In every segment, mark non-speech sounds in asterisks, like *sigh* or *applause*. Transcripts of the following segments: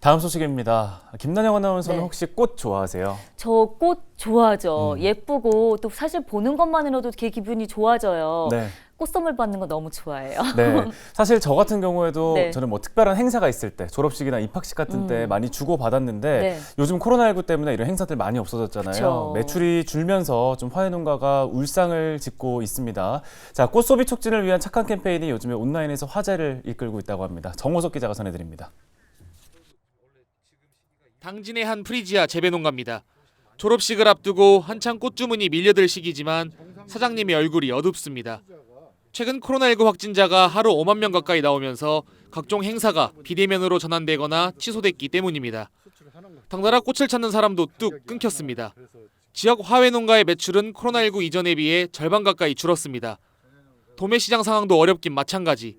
다음 소식입니다. 김난영 아나운서는 네. 혹시 꽃 좋아하세요? 저 꽃 좋아하죠. 음. 예쁘고 또 사실 보는 것만으로도 되게 기분이 좋아져요. 네. 꽃 선물 받는 거 너무 좋아해요. 네. *laughs* 사실 저 같은 경우에도 네. 저는 뭐 특별한 행사가 있을 때, 졸업식이나 입학식 같은 때 음. 많이 주고 받았는데 네. 요즘 코로나19 때문에 이런 행사들 많이 없어졌잖아요. 그쵸. 매출이 줄면서 좀 화훼 농가가 울상을 짓고 있습니다. 자, 꽃 소비 촉진을 위한 착한 캠페인이 요즘에 온라인에서 화제를 이끌고 있다고 합니다. 정호석 기자가 전해드립니다. 당진의 한 프리지아 재배 농가입니다. 졸업식을 앞두고 한창 꽃 주문이 밀려들 시기지만 사장님의 얼굴이 어둡습니다. 최근 코로나19 확진자가 하루 5만 명 가까이 나오면서 각종 행사가 비대면으로 전환되거나 취소됐기 때문입니다. 덩달아 꽃을 찾는 사람도 뚝 끊겼습니다. 지역 화훼 농가의 매출은 코로나19 이전에 비해 절반 가까이 줄었습니다. 도매 시장 상황도 어렵긴 마찬가지.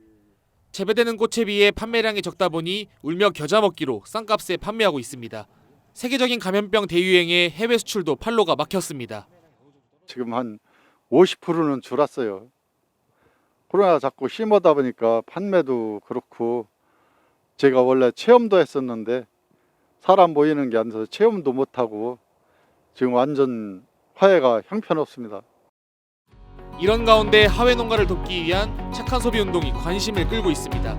재배되는 꽃에 비해 판매량이 적다 보니 울며 겨자 먹기로 싼 값에 판매하고 있습니다. 세계적인 감염병 대유행에 해외 수출도 팔로가 막혔습니다. 지금 한 50%는 줄었어요. 코로나 자꾸 심하다 보니까 판매도 그렇고 제가 원래 체험도 했었는데 사람 모이는 게 안 돼서 체험도 못 하고 지금 완전 화해가 형편없습니다. 이런 가운데 하회 농가를 돕기 위한 착한 소비 운동이 관심을 끌고 있습니다.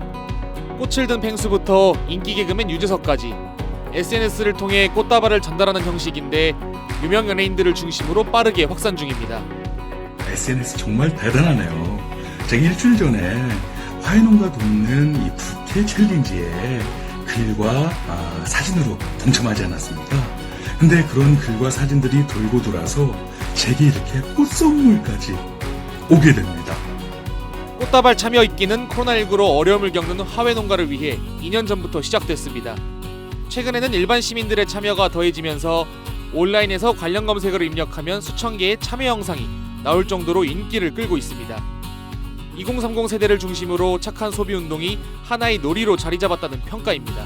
꽃을 든 펭수부터 인기 개그맨 유재석까지 SNS를 통해 꽃다발을 전달하는 형식인데 유명 연예인들을 중심으로 빠르게 확산 중입니다. SNS 정말 대단하네요. 제가 일주일 전에 화훼농가 돕는 이 부캐 챌린지에 글과 아, 사진으로 동참하지 않았습니까? 근데 그런 글과 사진들이 돌고 돌아서 제게 이렇게 꽃 선물까지 오게 됩니다. 꽃다발 참여 있기는 코로나19로 어려움을 겪는 하회 농가를 위해 2년 전부터 시작됐습니다. 최근에는 일반 시민들의 참여가 더해지면서 온라인에서 관련 검색어를 입력하면 수천 개의 참여 영상이 나올 정도로 인기를 끌고 있습니다. 2030 세대를 중심으로 착한 소비 운동이 하나의 놀이로 자리 잡았다는 평가입니다.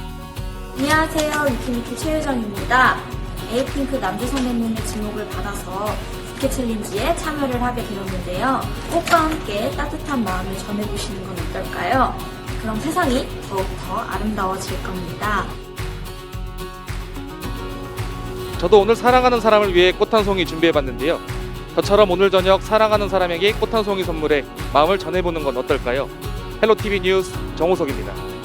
안녕하세요. 위키미키 최유정입니다. 에이핑크 남주 선배님의 지목을 받아서 부캐 챌린지에 참여를 하게 되었는데요. 꽃과 함께 따뜻한 마음을 전해보시는 건 어떨까요? 그럼 세상이 더욱더 아름다워질 겁니다. 저도 오늘 사랑하는 사람을 위해 꽃 한 송이 준비해봤는데요. 저처럼 오늘 저녁 사랑하는 사람에게 꽃 한 송이 선물해 마음을 전해보는 건 어떨까요? 헬로티비 뉴스 정호석입니다.